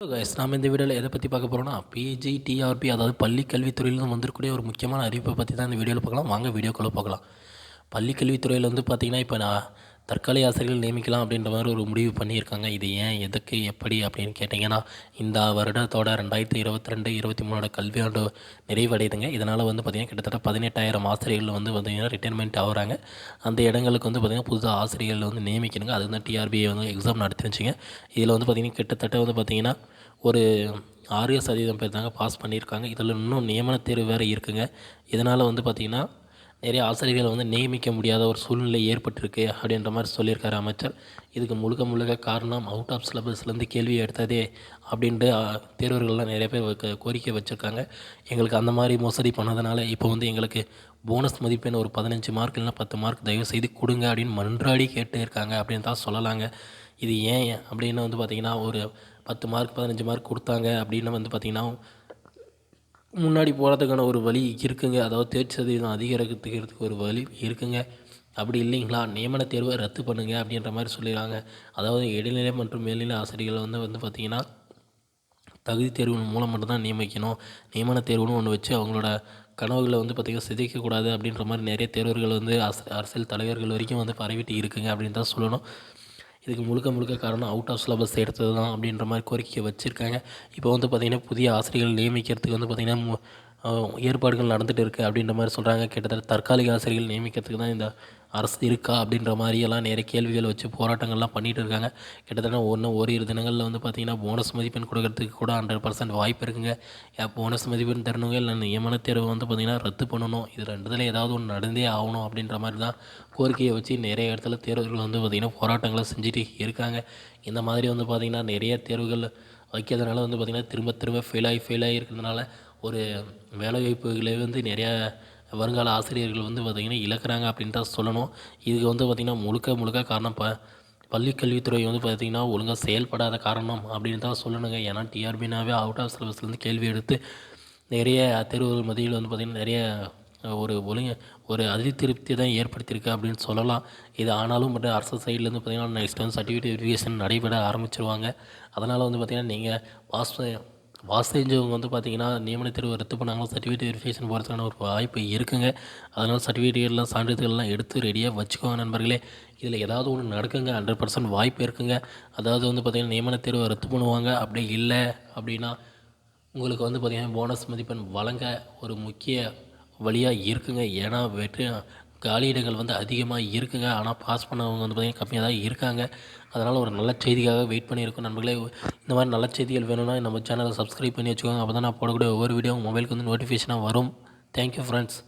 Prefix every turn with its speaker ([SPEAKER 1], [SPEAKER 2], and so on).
[SPEAKER 1] Hello guys நாம் இந்த வீடியோவில் எதை பற்றி பார்க்க போகிறோம்னா பிஜி டிஆர்பி அதாவது பள்ளி கல்வித்துறையிலிருந்து வந்திருக்கக்கூடிய ஒரு முக்கியமான அறிவிப்பை பற்றி தான் இந்த வீடியோவில் பார்க்கலாம். வாங்க வீடியோக்குள்ளே பார்க்கலாம் பள்ளி கல்வித்துறையில் வந்து பார்த்திங்கன்னா இப்போ நான் தற்காலிக ஆசிரியர்கள் நியமிக்கலாம் அப்படின்ற மாதிரி ஒரு முடிவு பண்ணியிருக்காங்க. இது ஏன் எதுக்கு எப்படி அப்படின்னு கேட்டிங்கன்னா இந்த வருடத்தோட ரெண்டாயிரத்தி இருபத்தி ரெண்டு இருபத்தி மூணோட கல்வியாண்டு நிறைவடையுதுங்க. இதனால் வந்து பார்த்திங்கன்னா கிட்டத்தட்ட பதினெட்டாயிரம் ஆசிரியர்கள் வந்து பார்த்திங்கன்னா ரிட்டைர்மெண்ட் ஆகுறாங்க. அந்த இடங்களுக்கு வந்து பார்த்திங்கன்னா புதுசாக ஆசிரியர்கள் வந்து நியமிக்கணுங்க. அது வந்து டிஆர்பியை வந்து எக்ஸாம் நடத்திருந்துச்சிங்க. இதில் வந்து பார்த்திங்கன்னா கிட்டத்தட்ட வந்து பார்த்திங்கன்னா ஒரு ஆறு சதவீதம் பேர் தாங்க பாஸ் பண்ணியிருக்காங்க. இதில் இன்னும் நியமன தேர்வு வேறு இருக்குங்க. இதனால் வந்து பார்த்திங்கன்னா நிறைய ஆசிரியர்களை வந்து நியமிக்க முடியாத ஒரு சூழ்நிலை ஏற்பட்டிருக்கு அப்படின்ற மாதிரி சொல்லியிருக்காரு அமைச்சர். இதுக்கு முழுக்க முழுக்க காரணம் அவுட் ஆஃப் சிலபஸ்லேருந்து கேள்வி எடுத்ததே அப்படின்ட்டு தேர்வர்கள்லாம் நிறைய பேர் கோரிக்கை வச்சுருக்காங்க. எங்களுக்கு அந்த மாதிரி மோசடி பண்ணதுனால இப்போ வந்து எங்களுக்கு போனஸ் மதிப்பெண் ஒரு பதினஞ்சு மார்க் இல்லைன்னா பத்து மார்க் தயவு செய்து கொடுங்க அப்படின்னு மன்றாடி கேட்டு இருக்காங்க அப்படின்னு தான் சொல்லலாங்க. இது ஏன் அப்படின்னு வந்து பார்த்திங்கன்னா ஒரு பத்து மார்க் பதினஞ்சு மார்க் கொடுத்தாங்க அப்படின்னு வந்து பார்த்திங்கன்னா முன்னாடி போகிறதுக்கான ஒரு வழி இருக்குங்க. அதாவது தேர்ச்சி சதவீதம் அதிகரிக்கிறதுக்கு ஒரு வழி இருக்குங்க. அப்படி இல்லைங்களா? நியமன தேர்வை ரத்து பண்ணுங்க அப்படின்ற மாதிரி சொல்லிடுறாங்க. அதாவது இடைநிலை மற்றும் மேல்நிலை ஆசிரியர்களை வந்து வந்து பார்த்திங்கன்னா தகுதி தேர்வு மூலம் மட்டும்தான் நியமிக்கணும். நியமன தேர்வுன்னு ஒன்று வச்சு அவங்களோட கனவுகளை வந்து பார்த்திங்கன்னா சிதைக்கக்கூடாது அப்படின்ற மாதிரி நிறைய தேர்வர்கள் வந்து அரசு அரசியல் தலைவர்கள் வரைக்கும் வந்து பரவிட்டு இருக்குங்க அப்படின்னு தான் சொல்லணும். இதுக்கு முழுக்க முழுக்க காரணம் அவுட் ஆஃப் சிலபஸ் எடுத்தது தான் அப்படின்ற மாதிரி கோரிக்கை வச்சுருக்காங்க. இப்போ வந்து பார்த்திங்கன்னா புதிய ஆசிரியர்கள் நியமிக்கிறதுக்கு வந்து பார்த்திங்கன்னா ஏற்பாடுகள் நடந்துகிட்டு இருக்குது அப்படின்ற மாதிரி சொல்கிறாங்க கிட்டத்தட்ட தற்காலிக ஆசிரியர்கள் நியமிக்கிறதுக்கு தான் இந்த அரசு இருக்கா அப்படின்ற மாதிரியெல்லாம் நிறைய கேள்விகள் வச்சு போராட்டங்கள்லாம் பண்ணிகிட்டு இருக்காங்க. கிட்டத்தட்ட ஒன்று ஓரிரு தினங்களில் வந்து பார்த்திங்கன்னா போனஸ் மதிப்பெண் கொடுக்கறதுக்கு கூட ஹண்ட்ரட் பர்சன்ட் வாய்ப்பு இருக்குங்க. ஏன் போனஸ் மதிப்பெண் தரணுங்க இல்லை நியமன தேர்வு வந்து பார்த்திங்கன்னா ரத்து பண்ணணும். இது ரெண்டுத்தில் ஏதாவது ஒன்று நடந்தே ஆகணும் அப்படின்ற மாதிரி தான் கோரிக்கையை வச்சு நிறைய இடத்துல தேர்வுகள் வந்து பார்த்திங்கன்னா போராட்டங்களை செஞ்சுட்டு இருக்காங்க. இந்த மாதிரி வந்து பார்த்திங்கன்னா நிறைய தேர்வுகள் வைக்கிறதுனால வந்து பார்த்திங்கன்னா திரும்ப திரும்ப ஃபெயில் ஆகி ஃபெயில் ஆகி இருக்கிறதுனால ஒரு வேலைவாய்ப்புகளை வந்து நிறையா வருங்கால ஆசிரியர்கள் வந்து பார்த்திங்கன்னா இழக்கிறாங்க அப்படின்னு தான் சொல்லணும். இதுக்கு வந்து பார்த்திங்கன்னா முழுக்க முழுக்க காரணம் ப பள்ளி கல்வித்துறை வந்து பார்த்திங்கன்னா ஒழுங்காக செயல்படாத காரணம் அப்படின்னு தான் சொல்லணுங்க. ஏன்னா டிஆர்பினாவே அவுட் ஆஃப் சிலபஸ்லேருந்து கேள்வி எடுத்து நிறைய தேர்வுகள் மத்தியில் வந்து பார்த்திங்கன்னா நிறைய ஒரு ஒழுங்கு ஒரு அதிருப்தி தான் ஏற்படுத்தியிருக்கு அப்படின்னு சொல்லலாம். இது ஆனாலும் பட் அரசு சைட்லேருந்து பார்த்திங்கன்னா நெக்ஸ்ட் வந்து சர்டிஃபிகேட் வெரிஃபிகேஷன் நடைபெற ஆரம்பிச்சிருவாங்க. அதனால் வந்து பார்த்திங்கன்னா நீங்கள் பாஸ் பாஸ் செஞ்சவங்க வந்து பார்த்திங்கன்னா நியமன தேர்வு ரத்து பண்ணாங்கன்னா சர்டிஃபிகேட் வெரிஃபிகேஷன் போகிறதுக்கான ஒரு வாய்ப்பு இருக்குங்க. அதனால் சர்டிஃபிகேட்லாம் சான்றிதழ்லாம் எடுத்து ரெடியாக வச்சுக்கோங்க நண்பர்களே. இதில் ஏதாவது ஒன்று நடக்குங்க ஹண்ட்ரட் பர்சன்ட் வாய்ப்பு இருக்குங்க. அதாவது வந்து பார்த்திங்கன்னா நியமன தேர்வை ரத்து பண்ணுவாங்க. அப்படி இல்லை அப்படின்னா உங்களுக்கு வந்து பார்த்திங்கன்னா போனஸ் மதிப்பெண் வழங்க ஒரு முக்கிய வழியாக இருக்குங்க. ஏன்னா வெற்றி காலியிடங்கள் வந்து அதிகமாக இருக்குங்க. ஆனால் பாஸ் பண்ணவங்க வந்து பார்த்திங்கன்னா கம்மியாக தான் இருக்காங்க. அதனால் ஒரு நல்ல செய்திக்காக வெயிட் பண்ணியிருக்கோம் நண்பர்களே. இந்த மாதிரி நல்ல செய்திகள் வேணும்னா நம்ம சேனலை சப்ஸ்கிரைப் பண்ணி வச்சுக்கோங்க. அப்போ தான் நான் போடக்கூடிய ஒவ்வொரு வீடியோவும் மொபைலுக்கு வந்து நோட்டிஃபிகேஷனாக வரும். Thank you friends